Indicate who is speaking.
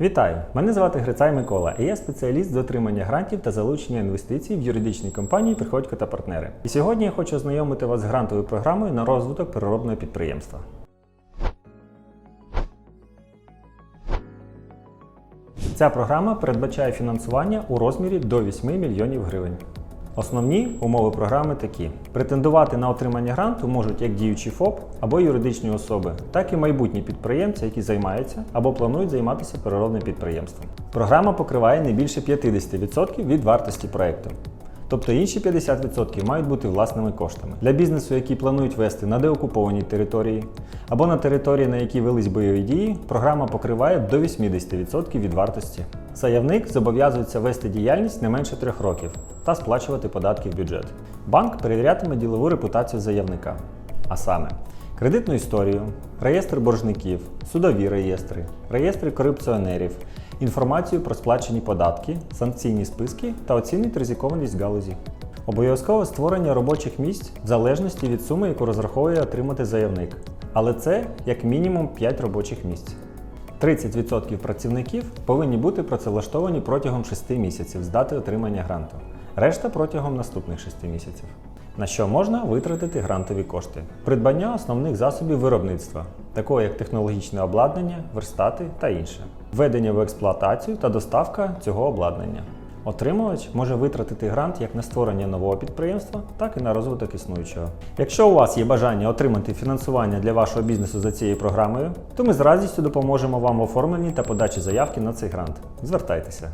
Speaker 1: Вітаю! Мене звати Грицай Микола, і я спеціаліст з отримання грантів та залучення інвестицій в юридичній компанії Приходько та партнери. І сьогодні я хочу ознайомити вас з грантовою програмою на розвиток переробного підприємства. Ця програма передбачає фінансування у розмірі до 8 мільйонів гривень. Основні умови програми такі: претендувати на отримання гранту можуть як діючі ФОП або юридичні особи, так і майбутні підприємці, які займаються або планують займатися переробним підприємством. Програма покриває не більше 50% від вартості проекту. Тобто інші 50% мають бути власними коштами. Для бізнесу, який планують вести на деокупованій території або на території, на якій велись бойові дії, програма покриває до 80% від вартості. Заявник зобов'язується вести діяльність не менше трьох років та сплачувати податки в бюджет. Банк перевірятиме ділову репутацію заявника, а саме кредитну історію, реєстр боржників, судові реєстри, реєстри корупціонерів, інформацію про сплачені податки, санкційні списки та оцінить ризикованість галузі. Обов'язкове створення робочих місць в залежності від суми, яку розраховує отримати заявник. Але це як мінімум 5 робочих місць. 30% працівників повинні бути працевлаштовані протягом 6 місяців з дати отримання гранту, решта протягом наступних 6 місяців. На що можна витратити грантові кошти? Придбання основних засобів виробництва, такого як технологічне обладнання, верстати та інше, введення в експлуатацію та доставка цього обладнання. Отримувач може витратити грант як на створення нового підприємства, так і на розвиток існуючого. Якщо у вас є бажання отримати фінансування для вашого бізнесу за цією програмою, то ми з радістю допоможемо вам в оформленні та подачі заявки на цей грант. Звертайтеся.